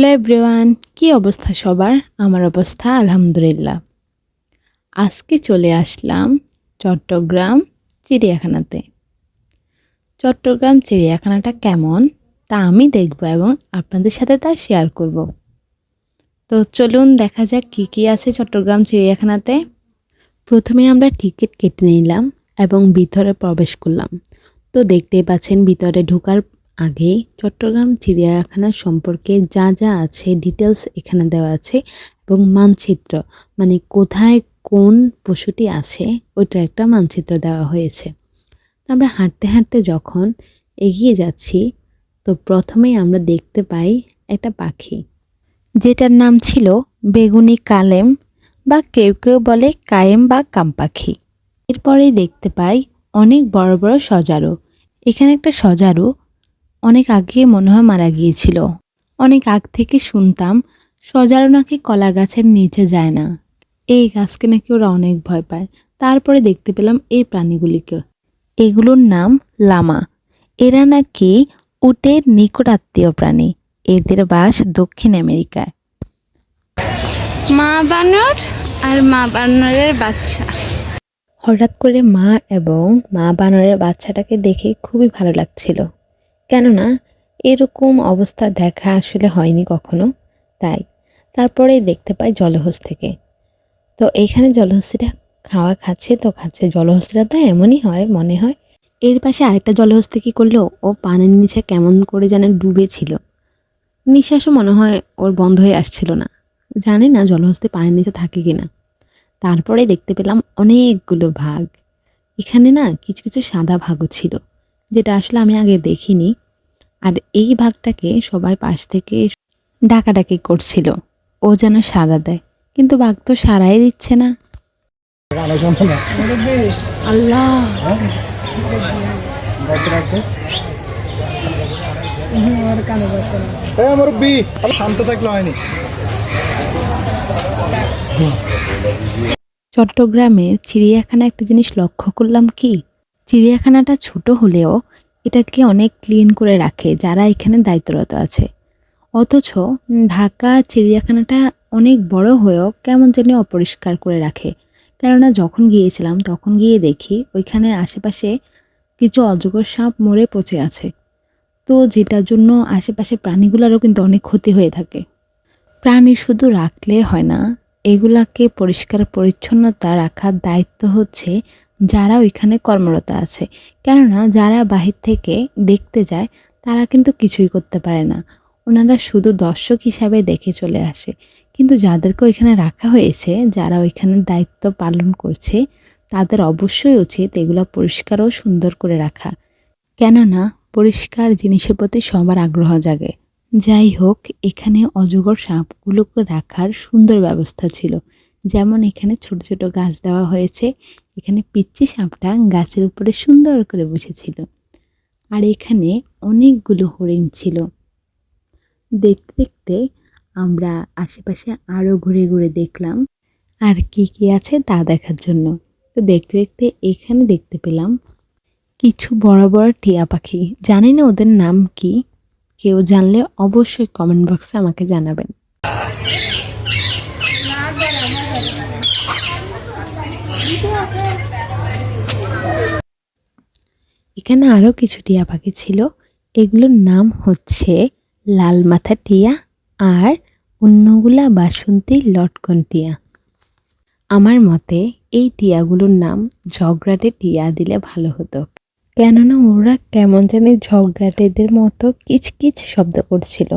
Hello everyone, কি অবস্থা সবার? আমার অবস্থা আলহামদুলিল্লাহ। আজকে চলে আসলাম চট্টগ্রাম চিড়িয়াখানাতে। চট্টগ্রাম চিড়িয়াখানাটা কেমন তা আমি দেখব এবং আপনাদের সাথে তা শেয়ার করব। তো চলুন দেখা যাক কি কি আছে চট্টগ্রাম চিড়িয়াখানাতে। প্রথমে আমরা টিকিট কেটে নিলাম এবং ভিতরে প্রবেশ করলাম। তো দেখতেই পাচ্ছেন ভিতরে ঢোকার আগে চট্টগ্রাম চিড়িয়াখানা সম্পর্কে যা যা আছে ডিটেলস এখানে দেওয়া আছে এবং মানচিত্র। মানে কোথায় কোন পশুটি আছে, ওইটা একটা মানচিত্র দেওয়া হয়েছে। আমরা হাঁটতে হাঁটতে যখন এগিয়ে যাচ্ছি, তো প্রথমেই আমরা দেখতে পাই একটা পাখি, যেটার নাম ছিল বেগুনি কালেম বা কেউ কেউ বলে কায়েম বা কাম পাখি। এরপরেই দেখতে পাই অনেক বড় বড় সজারু। এখানে একটা সজারু অনেক আগে মনে হয় মারা গিয়েছিল। অনেক আগ থেকে শুনতাম সজারু নাকি কলা গাছের নিচে যায় না। এই গাছকে নাকি ওরা অনেক ভয় পায়। তারপরে দেখতে পেলাম এই প্রাণীগুলিকে। এগুলোর নাম লামা। এরা নাকি উটের নিকটাত্মীয় প্রাণী। এদের বাস দক্ষিণ আমেরিকায়। মা বানর আর মা বানরের বাচ্চা। হঠাৎ করে মা এবং মা বানরের বাচ্চাটাকে দেখে খুবই ভালো লাগছিল। কেননা এরকম অবস্থা দেখা আসলে হয়নি কখনো, তাই। তারপরে দেখতে পাই জলহস্ত থেকে। তো এইখানে জলহস্তিটা খাওয়া খাচ্ছে তো খাচ্ছে। জলহস্তিটা তো এমনই হয়, মনে হয়। এর পাশে আরেকটা জলহস্তি কী করল ও পানির নিচে কেমন করে যেন ডুবেছিল। নিঃশ্বাসও মনে হয় ওর বন্ধ হয়ে আসছিল না। জানি না জলহস্তি পানির নিচে থাকে কিনা। তারপরে দেখতে পেলাম অনেকগুলো ভাগ। এখানে না কিছু কিছু সাদা ভাগও ছিল। যেটা আসলে আমি আগে দেখিনি। আর এই ভাগটাকে সবাই পাশ থেকে ডাকাডাকি করছিল। ও যেন সাদা দেয়। কিন্তু বাঘ তো সারাই দিচ্ছে না। আল্লাহ। মুরব্বী আমি শান্ত থাকলে হয়নি। চট্টগ্রামে চিড়িয়াখানা একটা জিনিস লক্ষ্য করলাম কি? চিড়িয়াখানাটা ছোট হলেও এটাকে অনেক ক্লিন করে রাখে, যারা এখানে দায়িত্বরত আছে। অথচ ঢাকা চিড়িয়াখানাটা অনেক বড় হয়েও কেমন জানি অপরিষ্কার করে রাখে। কেননা যখন গিয়েছিলাম, তখন গিয়ে দেখি ওইখানে আশেপাশে কিছু অজগর সাপ মরে পচে আছে। তো যেটার জন্য আশেপাশে প্রাণীগুলোরও কিন্তু অনেক ক্ষতি হয়ে থাকে। প্রাণী শুধু রাখলে হয় না এগুলাকে পরিষ্কার পরিচ্ছন্নতা রাখার দায়িত্ব হচ্ছে যারা ওইখানে কর্মরত আছে। কেননা যারা বাহির থেকে দেখতে যায়, তারা কিন্তু কিছুই করতে পারে না। ওনারা শুধু দর্শক হিসাবে দেখে চলে আসে। কিন্তু যাদেরকে ওইখানে রাখা হয়েছে, যারা ওইখানে দায়িত্ব পালন করছে, তাদের অবশ্যই উচিত এগুলো পরিষ্কার ও সুন্দর করে রাখা। কেননা পরিষ্কার জিনিসের প্রতি সবার আগ্রহ জাগে। যাই হোক এখানে অজগর সাপগুলোকে রাখার সুন্দর ব্যবস্থা ছিল। যেমন এখানে ছোট ছোট গাছ দেওয়া হয়েছে, এখানে পিচ্চি সাপটা গাছের উপরে সুন্দর করে বসেছিল। আর এখানে অনেকগুলো হরিণ ছিল। দেখতে দেখতে আমরা আশেপাশে আরও ঘুরে ঘুরে দেখলাম। আর কি কি আছে তা দেখার জন্য। তো দেখতে দেখতে এখানে দেখতে পেলাম কিছু বড় বড় টিয়া পাখি। জানি না ওদের নাম কি। কেউ জানলে অবশ্যই কমেন্ট বক্সে আমাকে জানাবেন। এখানে আরও কিছু টিয়া পাখি ছিল। এগুলোর নাম হচ্ছে লাল মাথা টিয়া আর অন্যগুলা বাসন্তী লটকন টিয়া। আমার মতে এই টিয়াগুলোর নাম ঝগড়াটে টিয়া দিলে ভালো হতো। কেননা ওরা কেমন জানি ঝগড়াটেদের মতো কিচকিচ শব্দ করছিল।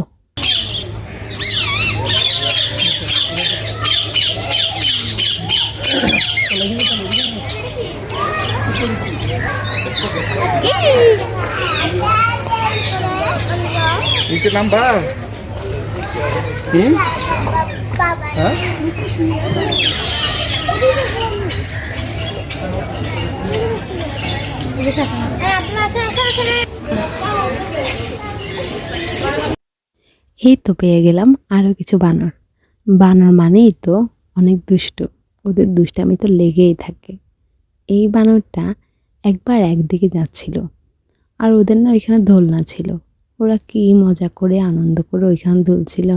এই তো পেয়ে গেলাম আরও কিছু বানর। বানর মানেই তো অনেক দুষ্ট। ওদের দুষ্টামি তো লেগেই থাকে। এই বানরটা একবার একদিকে যাচ্ছিল আর ওদের না ওইখানে দোলনা ছিল। ওরা কি মজা করে আনন্দ করে ওইখানে দুলছিল।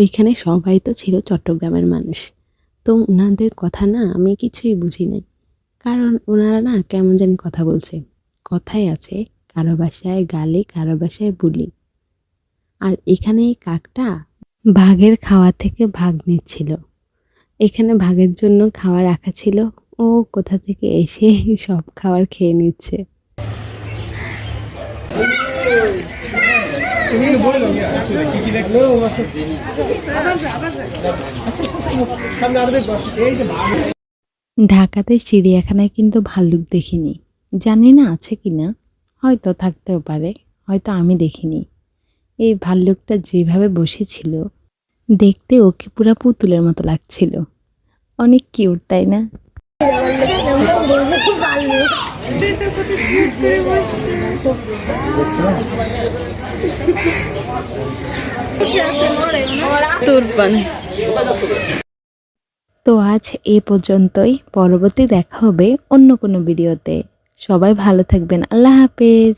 ওইখানে সবাই তো ছিল চট্টগ্রামের মানুষ। তো ওনাদের কথা না আমি কিছুই বুঝি নাই। কারণ ওনারা না কেমন জানি কথা বলছে। কথাই আছে, কারও বাসায় গালি, কারও বাসায় বুলি। আর এখানে এই কাকটা ভাগের খাওয়া থেকে ভাগ নিচ্ছিল। এখানে ভাগের জন্য খাওয়া রাখা ছিল। ও কোথা থেকে এসে সব খাবার খেয়ে নিচ্ছে। ঢাকাতে চিড়িয়াখানায় কিন্তু ভাল্লুক দেখিনি। জানি না আছে কি না হয়তো থাকতেও পারে, হয়তো আমি দেখিনি। এই ভাল্লুকটা যেভাবে বসেছিল, দেখতে ওকে পুরা পুতুলের মতো লাগছিল। অনেক কিউট, তাই না? তো আজ এ পর্যন্তই। পরবর্তী দেখা হবে অন্য কোনো ভিডিওতে। সবাই ভালো থাকবেন। আল্লাহ হাফেজ।